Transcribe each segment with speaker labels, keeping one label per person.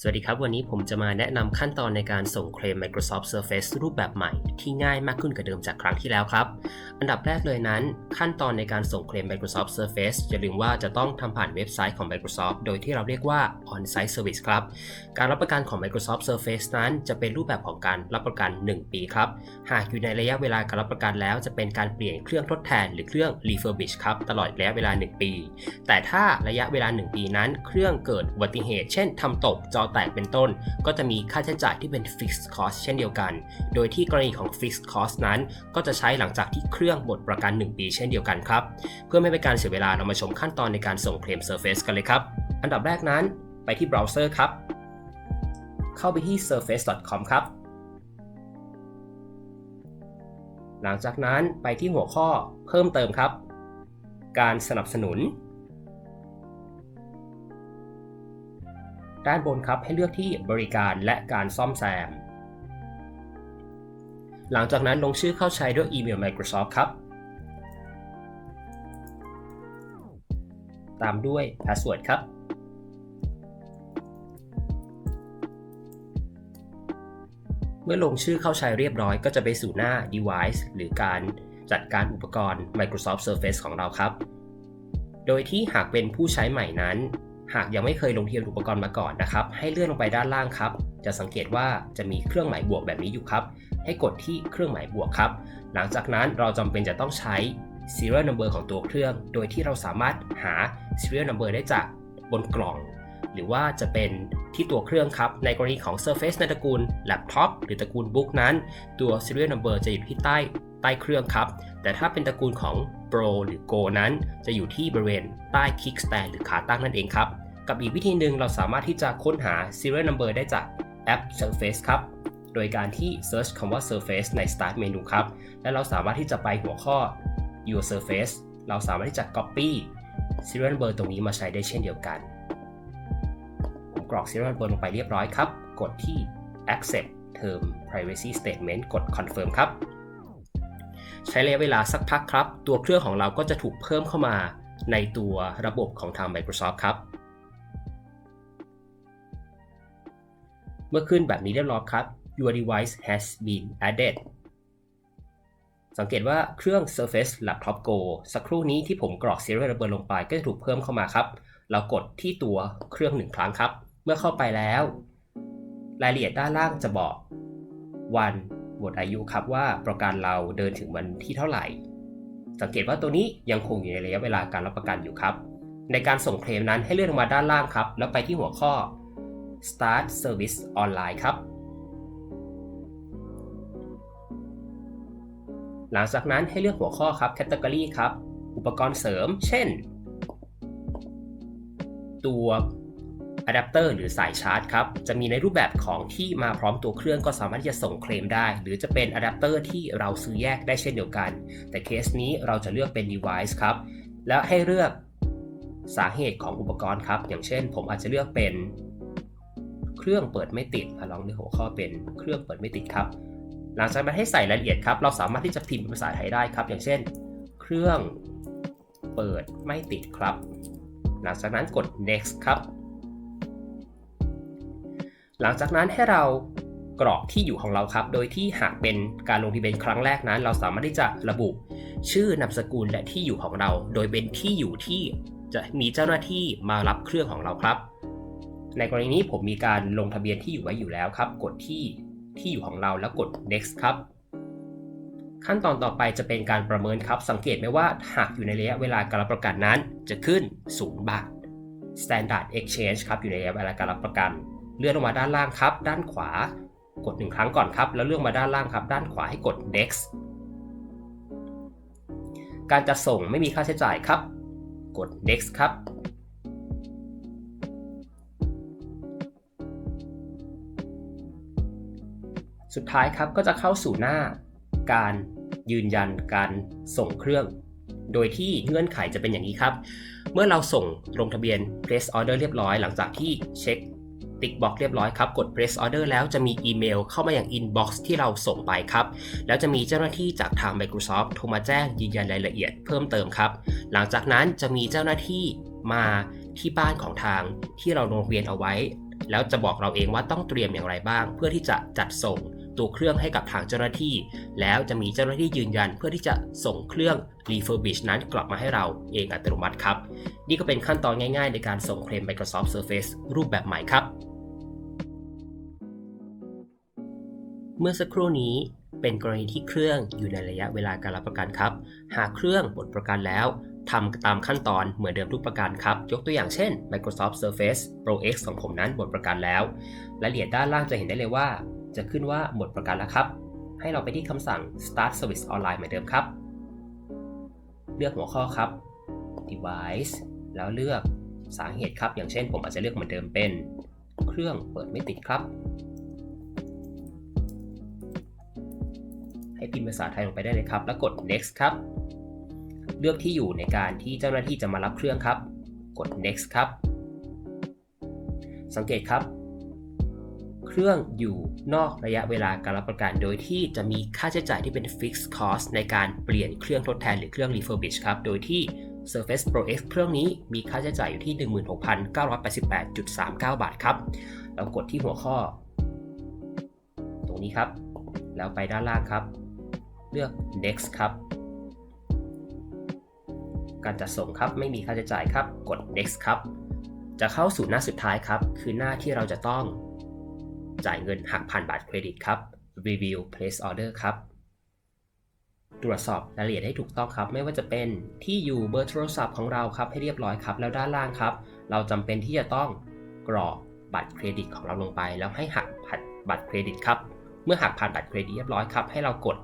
Speaker 1: สวัสดีครับ วันนี้ผมจะมาแนะนำขั้นตอนในการส่งเคลม Microsoft Surface รูปแบบใหม่ที่ง่ายมากขึ้นกว่าเดิมจากครั้งที่แล้วครับ อันดับแรกเลยนั้น ขั้นตอนในการส่งเคลม Microsoft Surface อย่าลืมว่าจะต้องทำผ่านเว็บไซต์ของ Microsoft โดยที่เราเรียกว่า On-site Service ครับ การรับประกันของ Microsoft Surface นั้น จะเป็นรูปแบบของการรับประกัน 1 ปีครับ หากอยู่ในระยะเวลาการรับประกันแล้วจะเป็นการเปลี่ยนเครื่องทดแทนหรือเครื่อง refurbish ครับตลอดระยะเวลา 1 ปี แต่ถ้าระยะเวลา 1 ปีนั้น เครื่องเกิดอุบัติเหตุ เช่นทำตกจอแตกเป็นต้น ก็จะมีค่าใช้จ่ายที่เป็น fixed cost เช่นเดียวกัน โดยที่กรณีของ fixed cost นั้น ก็จะใช้หลังจากที่เครื่องหมดประกัน 1 ปีเช่นเดียวกันครับ เพื่อไม่เป็นการเสียเวลาเรามาชมขั้นตอนในการส่งเคลม Surface กันเลยครับ อันดับแรกนั้นไปที่เบราว์เซอร์ครับ เข้าไปที่ surface.com ครับ หลังจากนั้นไปที่หัวข้อเพิ่มเติมครับ การสนับสนุน ด้านบนครับให้เลือกที่บริการและการซ่อมแซม หลังจากนั้นลงชื่อเข้าใช้ด้วยอีเมล Microsoft ครับ ตามด้วย Password ครับ เมื่อลงชื่อเข้าใช้เรียบร้อยก็จะไปสู่หน้า Device หรือการจัดการอุปกรณ์ Microsoft Surface ของเราครับ โดยที่หากเป็นผู้ใช้ใหม่นั้น หากยังไม่เคยลงทะเบียนอุปกรณ์มาก่อนนะครับ ให้เลื่อนลงไปด้านล่างครับ จะสังเกตว่าจะมีเครื่องหมายบวกแบบนี้อยู่ครับ ให้กดที่เครื่องหมายบวกครับ หลังจากนั้นเราจำเป็นจะต้องใช้ serial number ของตัวเครื่อง โดยที่เราสามารถหา serial number ได้จากบนกล่อง หรือว่าจะเป็นที่ตัวเครื่องครับ ในกรณีของ Surface ในตระกูล Laptop หรือตระกูล Book นั้น ตัว serial number จะอยู่ที่ใต้ใต้เครื่องครับ แต่ถ้าเป็นตระกูลของ Pro หรือ Go นั้น จะอยู่ที่บริเวณใต้ Kickstand หรือขาตั้งนั่นเองครับ กับอีกวิธีหนึ่งเราสามารถที่จะค้นหา serial number ได้จากแอป Surface ครับ โดยการที่ search คำว่า Surface ใน Start Menu ครับ และเราสามารถที่จะไปหัวข้อ Your Surface เราสามารถที่จะ Copy serial number ตรงนี้มาใช้ได้เช่นเดียวกัน ผมกรอก serial number ลงไปเรียบร้อยครับ กดที่ accept term privacy statement กด confirm ครับ ใช้ระยะเวลาสักพักครับ ตัวเครื่องของเราก็จะถูกเพิ่มเข้ามาในตัวระบบของทาง Microsoft ครับ เมื่อขึ้นแบบนี้เรียบร้อยครับ Your device has been added สังเกตว่าเครื่อง Surface Laptop Go สักครู่นี้ที่ผมกรอก serial number ลงไปก็จะถูกเพิ่มเข้ามาครับ เรากดที่ตัวเครื่องหนึ่งครั้งครับ เมื่อเข้าไปแล้ว รายละเอียดด้านล่างจะบอกวัน หมดอายุครับว่าประกันเราเดินถึงวันที่เท่าไหร่ สังเกตว่าตัวนี้ยังคงอยู่ในระยะเวลาการรับประกันอยู่ครับ ในการส่งเคลมนั้นให้เลื่อนลงมาด้านล่างครับ แล้วไปที่หัวข้อ Start Service Online ครับ หลังจากนั้นให้เลือกหัวข้อครับ Category ครับ อุปกรณ์เสริม เช่น ตัว อะแดปเตอร์หรือสายชาร์จครับ จะมีในรูปแบบของที่มาพร้อมตัวเครื่องก็สามารถที่จะส่งเคลมได้ หรือจะเป็นอะแดปเตอร์ที่เราซื้อแยกได้เช่นเดียวกัน แต่เคสนี้เราจะเลือกเป็น device ครับ แล้วให้เลือกสาเหตุของอุปกรณ์ครับ อย่างเช่น ผมอาจจะเลือกเป็น เครื่องเปิดไม่ติดลองเลือกหัวข้อเป็นเครื่องเปิดไม่ติดครับ หลังจากนั้นให้ใส่รายละเอียดครับ เราสามารถที่จะพิมพ์เป็นภาษาไทยได้ครับ อย่างเช่น เครื่องเปิดไม่ติดครับ หลังจากนั้นกด next ครับ หลังจากนั้นให้เรากรอกที่อยู่ของเราครับ โดยที่หากเป็นการลงทะเบียนครั้งแรกนั้น เราสามารถที่จะระบุชื่อนามสกุลและที่อยู่ของเรา โดยเป็นที่อยู่ที่จะมีเจ้าหน้าที่มารับเครื่องของเราครับ ในกรณีนี้ผมมีการลงทะเบียนที่อยู่ไว้อยู่แล้วครับ กดที่ที่อยู่ของเราแล้วกด next ครับ ขั้นตอนต่อไปจะเป็นการประเมินครับ สังเกตไหมว่าหากอยู่ในระยะเวลาการรับประกันนั้น จะขึ้น 0 บาท standard exchange ครับอยู่ในระยะเวลาการรับประกัน เลื่อนลงมาด้านล่างครับ ด้านขวากดหนึ่งครั้งก่อนครับ แล้วเลื่อนมาด้านล่างครับ ด้านขวาให้กด next การจัดส่งไม่มีค่าใช้จ่ายครับ กด next ครับ สุดท้ายครับก็จะเข้าสู่หน้า การยืนยันการส่งเครื่อง โดยที่เงื่อนไขจะเป็นอย่างนี้ครับ เมื่อเราส่งลงทะเบียน place order เรียบร้อย หลังจากที่เช็ค ติ๊กบ็อกเรียบร้อยครับ กด press order แล้วจะมีอีเมลเข้ามาอย่าง inbox ที่เราส่งไปครับ แล้วจะมีเจ้าหน้าที่จากทาง Microsoft โทรมาแจ้งยืนยันรายละเอียดเพิ่มเติมครับ หลังจากนั้นจะมีเจ้าหน้าที่มาที่บ้านของทางที่เราลงทะเบียนเอาไว้ แล้วจะบอกเราเองว่าต้องเตรียมอย่างไรบ้าง เพื่อที่จะจัดส่ง ตัวเครื่องให้กับทางเจ้าหน้าที่ แล้วจะมีเจ้าหน้าที่ยืนยันเพื่อที่จะส่งเครื่อง refurbish นั้นกลับมาให้เราเองอัตโนมัติครับ นี่ก็เป็นขั้นตอนง่ายๆ ในการส่งเคลม Microsoft Surface รูปแบบใหม่ครับ เมื่อสักครู่นี้เป็นกรณีที่เครื่องอยู่ในระยะเวลาการรับประกันครับ หากเครื่องหมดประกันแล้วทำตามขั้นตอนเหมือนเดิมทุกประการครับ ยกตัวอย่างเช่น Microsoft Surface Pro X ของผมนั้นหมดประกันแล้วรายละเอียดด้านล่างจะเห็นได้เลยว่า จะขึ้นว่าหมดประกันแล้วครับ ให้เราไปที่คำสั่ง Start Service Online เหมือนเดิมครับ เลือกหัวข้อครับ Device แล้วเลือกสาเหตุครับ อย่างเช่นผมอาจจะเลือกเหมือนเดิมเป็น เครื่องเปิดไม่ติดครับ ให้พิมพ์ภาษาไทยลงไปได้เลยครับ แล้วกด next ครับ เลือกที่อยู่ในการที่เจ้าหน้าที่จะมารับเครื่องครับ กด next ครับ สังเกตครับ เครื่องอยู่นอกระยะเวลาการรับประกัน โดยที่จะมีค่าใช้จ่ายที่เป็น fixed cost ในการเปลี่ยนเครื่องทดแทนหรือเครื่อง refurbish ครับ โดยที่ Surface Pro X เครื่องนี้มีค่าใช้จ่ายอยู่ที่ 16,988.39 บาทครับ เรากดที่หัวข้อ ตรงนี้ครับ แล้วไปด้านล่างครับ เลือก next ครับ การจัดส่งครับไม่มีค่าใช้จ่ายครับ กด next ครับจะเข้าสู่หน้าสุดท้ายครับ คือหน้าที่เราจะต้อง จ่ายเงินหักผ่านบัตรเครดิตครับ review place order ครับ ตรวจสอบรายละเอียดให้ถูกต้องครับ ไม่ว่าจะเป็นที่อยู่เบอร์โทรศัพท์ของเราครับให้เรียบร้อยครับ แล้วด้านล่างครับ เราจำเป็นที่จะต้องกรอกบัตรเครดิตของเราลงไป แล้วให้หักผ่านบัตรเครดิตครับ เมื่อหักผ่านบัตรเครดิตเรียบร้อยครับ ให้เรากด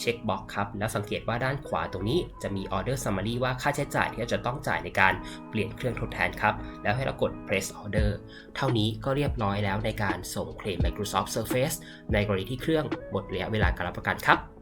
Speaker 1: เช็คบ็อกครับ แล้วสังเกตว่าด้านขวาตรงนี้จะมี Order Summary ว่าค่าใช้จ่ายที่เราจะต้องจ่ายในการเปลี่ยนเครื่องทดแทนครับ แล้วให้เรากด Press Order เท่านี้ก็เรียบร้อยแล้วในการส่งเคลม Microsoft Surface ในกรณีที่เครื่องหมดระยะเวลาการรับประกันครับ